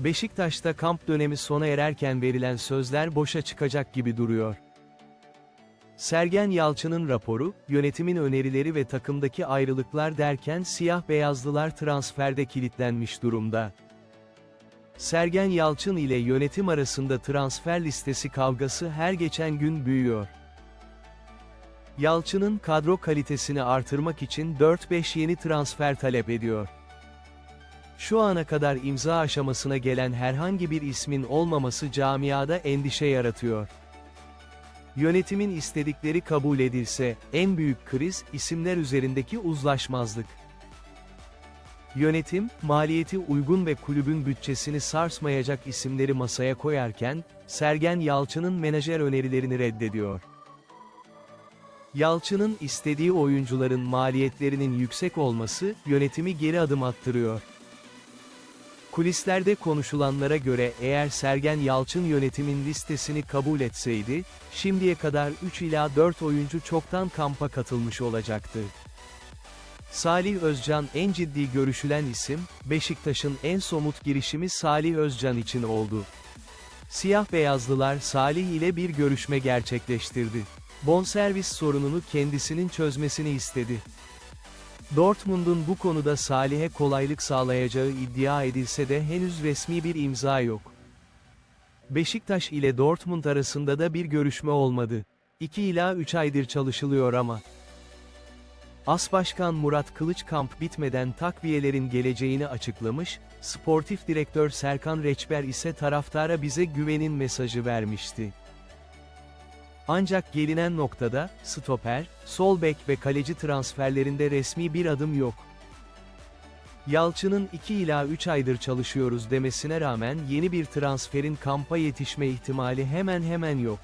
Beşiktaş'ta kamp dönemi sona ererken verilen sözler boşa çıkacak gibi duruyor. Sergen Yalçın'ın raporu, yönetimin önerileri ve takımdaki ayrılıklar derken siyah-beyazlılar transferde kilitlenmiş durumda. Sergen Yalçın ile yönetim arasında transfer listesi kavgası her geçen gün büyüyor. Yalçın'ın kadro kalitesini artırmak için 4-5 yeni transfer talep ediyor. Şu ana kadar imza aşamasına gelen herhangi bir ismin olmaması camiada endişe yaratıyor. Yönetimin istedikleri kabul edilse, en büyük kriz, isimler üzerindeki uzlaşmazlık. Yönetim, maliyeti uygun ve kulübün bütçesini sarsmayacak isimleri masaya koyarken, Sergen Yalçın'ın menajer önerilerini reddediyor. Yalçın'ın istediği oyuncuların maliyetlerinin yüksek olması, yönetimi geri adım attırıyor. Kulislerde konuşulanlara göre eğer Sergen Yalçın yönetimin listesini kabul etseydi, şimdiye kadar 3 ila 4 oyuncu çoktan kampa katılmış olacaktı. Salih Özcan en ciddi görüşülen isim, Beşiktaş'ın en somut girişimi Salih Özcan için oldu. Siyah beyazlılar Salih ile bir görüşme gerçekleştirdi. Bonservis sorununu kendisinin çözmesini istedi. Dortmund'un bu konuda Salih'e kolaylık sağlayacağı iddia edilse de henüz resmi bir imza yok. Beşiktaş ile Dortmund arasında da bir görüşme olmadı. 2 ila 3 aydır çalışılıyor ama. As Başkan Murat Kılıçkamp bitmeden takviyelerin geleceğini açıklamış, sportif direktör Serkan Reçber ise taraftara bize güvenin mesajı vermişti. Ancak gelinen noktada, stoper, sol bek ve kaleci transferlerinde resmi bir adım yok. Yalçın'ın 2 ila 3 aydır çalışıyoruz demesine rağmen yeni bir transferin kampa yetişme ihtimali hemen hemen yok.